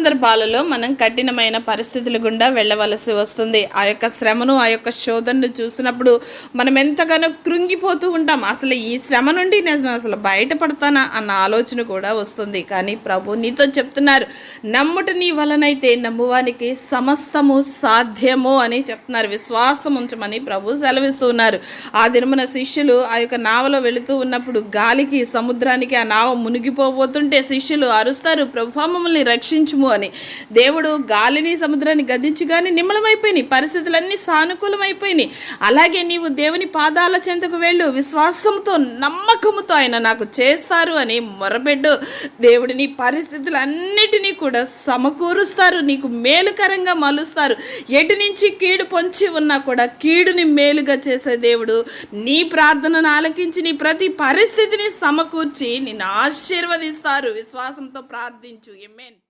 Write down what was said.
సందర్భాలలో మనం కఠినమైన పరిస్థితుల గుండా వెళ్ళవలసి వస్తుంది. ఆ యొక్క శ్రమను ఆ యొక్క శోధనను చూసినప్పుడు మనం ఎంతగానో కృంగిపోతూ ఉంటాం. అసలు ఈ శ్రమ నుండి నేను అసలు బయటపడతానా అన్న ఆలోచన కూడా వస్తుంది. కానీ ప్రభు నీతో చెప్తున్నారు నమ్ముట నీ వలనైతే నమ్మువానికి సమస్తము సాధ్యము అని చెప్తున్నారు. విశ్వాసం ఉంచమని ప్రభు సెలవిస్తున్నారు ఆ దినమున శిష్యులు ఆ యొక్క నావలో వెళుతూ ఉన్నప్పుడు గాలికి సముద్రానికి ఆ నావ మునిగిపోబోతుంటే శిష్యులు అరుస్తారు ప్రభు మమ్మల్ని రక్షించుము అని. దేవుడు గాలిని సముద్రాన్ని గదించగానే నిమ్మలమైపోయినాయి. పరిస్థితులన్నీ సానుకూలమైపోయినాయి. అలాగే నీవు దేవుని పాదాల చెంతకు వెళ్ళు. విశ్వాసంతో నమ్మకముతో ఆయన నాకు చేస్తారు అని మొరబెడ్డు దేవుడిని పరిస్థితులన్నిటినీ కూడా సమకూరుస్తారు. నీకు మేలుకరంగా మలుస్తారు. ఎటు నుంచి కీడు పొంచి ఉన్నా కూడా కీడుని మేలుగా చేసే దేవుడు నీ ప్రార్థనను ఆలకించి నీ ప్రతి పరిస్థితిని సమకూర్చి నిన్ను ఆశీర్వదిస్తారు. విశ్వాసంతో ప్రార్థించు. ఎమ్మేన్